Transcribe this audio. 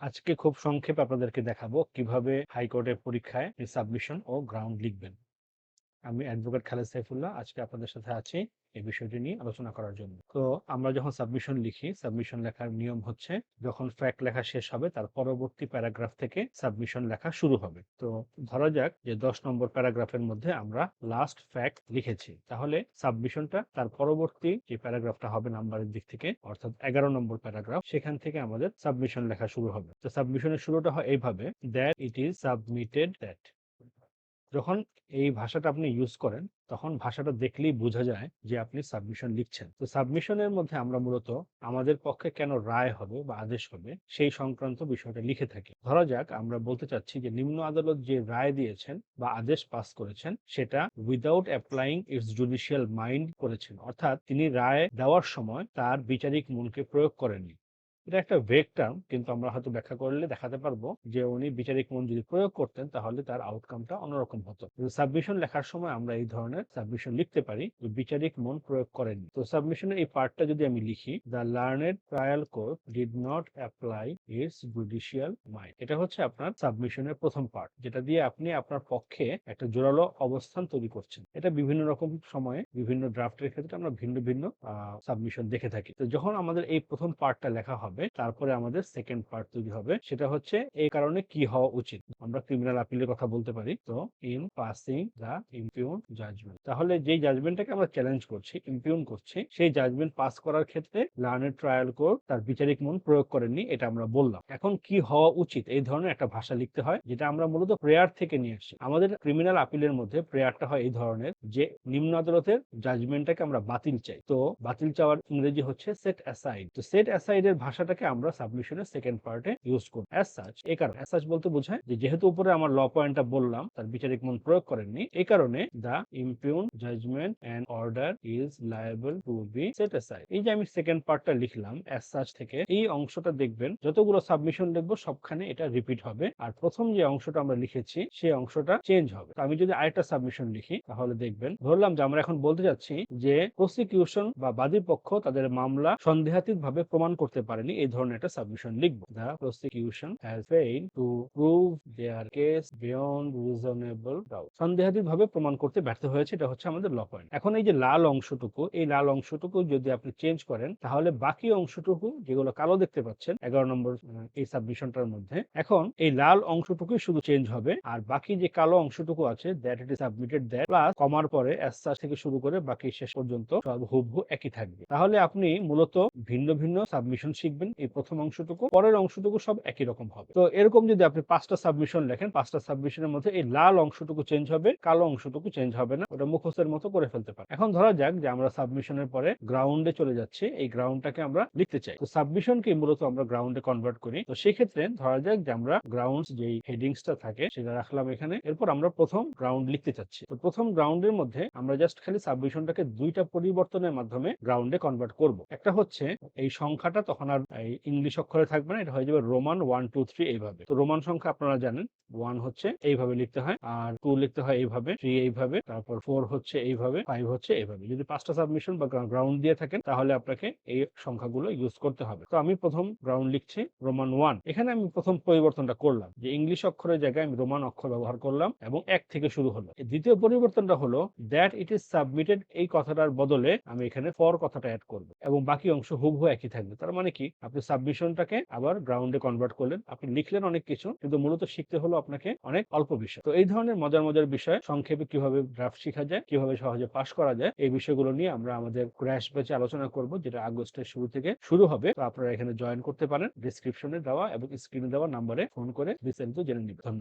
আজকে খুব সংক্ষেপ আপনাদেরকে দেখাবো কীভাবে হাইকোর্টের পরীক্ষায় সাবমিশন ও গ্রাউন্ড লিখবেন। আমি অ্যাডভোকেট খালেদ সাইফুল্লাহ, আজকে আপনাদের সাথে আছি এই বিষয়টি নিয়ে আলোচনা করার জন্য। তো আমরা যখন সাবমিশন লিখি সাবমিশন লেখার নিয়ম হচ্ছে যখন ফ্যাক্ট লেখা শেষ হবে, তার পরবর্তী প্যারাগ্রাফ থেকে সাবমিশন লেখা শুরু হবে। তো ধরা যাক যে দশ নম্বর প্যারাগ্রাফের মধ্যে আমরা লাস্ট ফ্যাক্ট লিখেছি। তাহলে সাবমিশনটা তার পরবর্তী যে প্যারাগ্রাফটা হবে নাম্বারের দিক থেকে, অর্থাৎ এগারো নম্বর প্যারাগ্রাফ সেখান থেকে আমাদের সাবমিশন লেখা শুরু হবে। তো সাবমিশনের শুরুটা হয় এইভাবে that it is submitted that যখন এই ভাষাটা আপনি ইউজ করেন, তখন ভাষাটা দেখলেই বোঝা যায় যে আপনি সাবমিশন লিখছেন। তো সাবমিশনের মধ্যে আমরা মূলত আমাদের পক্ষে কেন রায় হবে বা আদেশ হবে, সেই সংক্রান্ত বিষয়টা লিখে থাকি। ধরা যাক, আমরা বলতে চাচ্ছি যে নিম্ন আদালত যে রায় দিয়েছেন বা আদেশ পাস করেছেন, সেটা without applying its judicial mind করেছেন। অর্থাৎ তিনি রায় দেওয়ার সময় তার বিচারিক মনকে প্রয়োগ করেননি। এটা একটা ভেগ টার্ম কিন্তু আমরা হয়তো ব্যাখ্যা করলে দেখাতে পারব যে উনি বিচারিক মন যদি প্রয়োগ করতেন, তাহলে তার আউটকামটা অন্যরকম হতো। সাবমিশন লেখার সময় আমরা এই ধরনের সাবমিশন লিখতে পারি বিচারিক মন প্রয়োগ করেননি। তো সাবমিশনের এই পার্টটা যদি আমি লিখি the learned trial court did not apply its judicial mind এটা হচ্ছে আপনার সাবমিশনের প্রথম পার্ট যেটা দিয়ে আপনি আপনার পক্ষে একটা জোরালো অবস্থান তৈরি করছেন। এটা বিভিন্ন রকম সময়ে বিভিন্ন ড্রাফটের ক্ষেত্রে আমরা ভিন্ন ভিন্ন সাবমিশন দেখে থাকি। তো যখন আমাদের এই প্রথম পার্টটা লেখা হবে হবে, তারপরে আমাদের সেকেন্ড পার্ট তৈরি হবে। সেটা হচ্ছে এই কারণে কি হওয়া উচিত। আমরা ক্রিমিনাল আপিলের কথা বলতে পারি। তো in passing the impugned judgment তাহলে যেই জাজমেন্টটাকে আমরা চ্যালেঞ্জ করছি ইম্পিউন করছি, সেই জাজমেন্ট পাস করার ক্ষেত্রে লার্নের ট্রায়াল কোর্ট তার বিচারিক মন প্রয়োগ করেননি, এটা আমরা বললাম। এখন কি হওয়া উচিত? এই ধরনের একটা ভাষা লিখতে হয়, যেটা আমরা মূলত প্রেয়ার থেকে নিয়ে আসি। আমাদের ক্রিমিনাল আপিলের মধ্যে প্রেয়ারটা হয় এই ধরনের যে নিম্ন আদালতের জাজমেন্টটাকে আমরা বাতিল চাই। তো বাতিল চাওয়ার ইংরেজি হচ্ছে সেট অ্যাসাইড তো সেট অ্যাসাইড এর ভাষাটা ভাষাটাকে আমরা সাবমিশনের সেকেন্ড পার্টে ইউজ করব। অ্যাজ সাচ এই কারণে অ্যাজ সাচ বলতে বোঝায় যে যেহেতু উপরে আমার ল পয়েন্টটা বললাম, তার বিচারিক মন প্রয়োগ করেননি এই কারণে the impugned judgment and order is liable to be set aside এই যে আমি সেকেন্ড পার্টটা লিখলাম অ্যাজ সাচ থেকে, এই অংশটা দেখবেন, যতগুলো সাবমিশন লিখব সবখানে এটা রিপিট হবে। আর প্রথম যে অংশটা আমরা লিখেছি, সেই অংশটা চেঞ্জ হবে। আমি যদি আরেকটা সাবমিশন লিখি, তাহলে দেখবেন, ধরলাম যে আমরা এখন বলতে যাচ্ছি যে প্রসিকিউশন বা বাদী পক্ষ তাদের মামলা সন্দেহাতীত ভাবে প্রমাণ করতে পারেনি। এই ধরনের একটা সাবমিশন লিখব। The prosecution has fail to prove their case beyond reasonable doubt সন্দেহাতীত ভাবে প্রমাণ করতে ব্যর্থ হয়েছে, এটা হচ্ছে আমাদের ল পয়েন্ট এখন এই যে লাল অংশটুকু, এই লাল অংশটুকু যদি আপনি চেঞ্জ করেন, তাহলে বাকি অংশটুকু যেগুলো কালো দেখতে পাচ্ছেন, এগারো নম্বর এই সাবমিশনটার মধ্যে, এখন এই লাল অংশটুকুই শুধু চেঞ্জ হবে, আর বাকি যে কালো অংশটুকু আছে that it is submitted that plus কমার পরে অ্যাসার থেকে শুরু করে বাকি শেষ পর্যন্ত সব হুবহু একই থাকবে। তাহলে আপনি মূলত ভিন্ন ভিন্ন সাবমিশন শিখবেন এই প্রথম অংশটুকু। পরের অংশটুকু সব একই রকম হবে। তো এরকম যদি আপনি পাঁচটা সাবমিশন লেখেন, পাঁচটা সাবমিশনের মধ্যে এই লাল অংশটুকু চেঞ্জ হবে, কালো অংশটুকু চেঞ্জ হবে না। ওটা মুখস্থের মতো করে ফেলতে পারে এখন ধরা যাক যে আমরা সাবমিশনের পরে গ্রাউন্ডে চলে যাচ্ছি। এই গ্রাউন্ডটাকে আমরা লিখতে চাই। তো সাবমিশনকে মূলত আমরা গ্রাউন্ডে কনভার্ট করি। তো সেই ক্ষেত্রে ধরা যাক যে আমরা গ্রাউন্ড যেই হেডিংসটা থাকে, সেটা রাখলাম এখানে। এরপর আমরা প্রথম গ্রাউন্ড লিখতে চাচ্ছি। তো প্রথম গ্রাউন্ডের মধ্যে আমরা জাস্ট খালি সাবমিশনটাকে দুইটা পরিবর্তনের মাধ্যমে গ্রাউন্ডে কনভার্ট করব। একটা হচ্ছে এই সংখ্যাটা তখন আর এই ইংলিশ অক্ষরে থাকবে না, এটা হয়ে যাবে রোমান ওয়ান টু থ্রি এইভাবে। তো রোমান সংখ্যা আপনারা জানেন। ওয়ান হচ্ছে এইভাবে লিখতে হয়, আর টু লিখতে হয় এইভাবে থ্রি এইভাবে, তারপর ফোর হচ্ছে এইভাবে ফাইভ হচ্ছে এইভাবে। যদি পাঁচটা সাবমিশন বা গ্রাউন্ড দিয়ে থাকেন, তাহলে আপনাকে এই সংখ্যাগুলো ইউজ করতে হবে। তো আমি প্রথম গ্রাউন্ড লিখছি রোমান ওয়ান এখানে আমি প্রথম পরিবর্তনটা করলাম, যে ইংলিশ অক্ষরের জায়গায় আমি রোমান অক্ষর ব্যবহার করলাম, এবং এক থেকে শুরু হলো। দ্বিতীয় পরিবর্তনটা হলো দ্যাট ইট ইজ সাবমিটেড এই কথাটার বদলে আমি এখানে ফর কথাটা অ্যাড করব, এবং বাকি অংশ হুবহু একই থাকবে। তার মানে কি? আপনি সাবমিশনটাকে আবার গ্রাউন্ডে কনভার্ট করলেন, আপনি লিখলেন অনেক কিছু, কিন্তু মূলত শিখতে হলো আপনাকে অনেক অল্প বিষয়। তো এই ধরনের মজার মজার বিষয়, সংক্ষেপে কীভাবে ড্রাফট শেখা যায়, কীভাবে সহজে পাশ করা যায়, এই বিষয়গুলো নিয়ে আমরা আমাদের ক্র্যাশ ব্যাচে আলোচনা করব, যেটা আগস্টের শুরু থেকে শুরু হবে। তো আপনারা এখানে জয়েন করতে পারেন ডিসক্রিপশনে দেওয়া এবং স্ক্রিনে দেওয়া নাম্বারে ফোন করে বিস্তারিত জেনে নিবেন। ধন্যবাদ।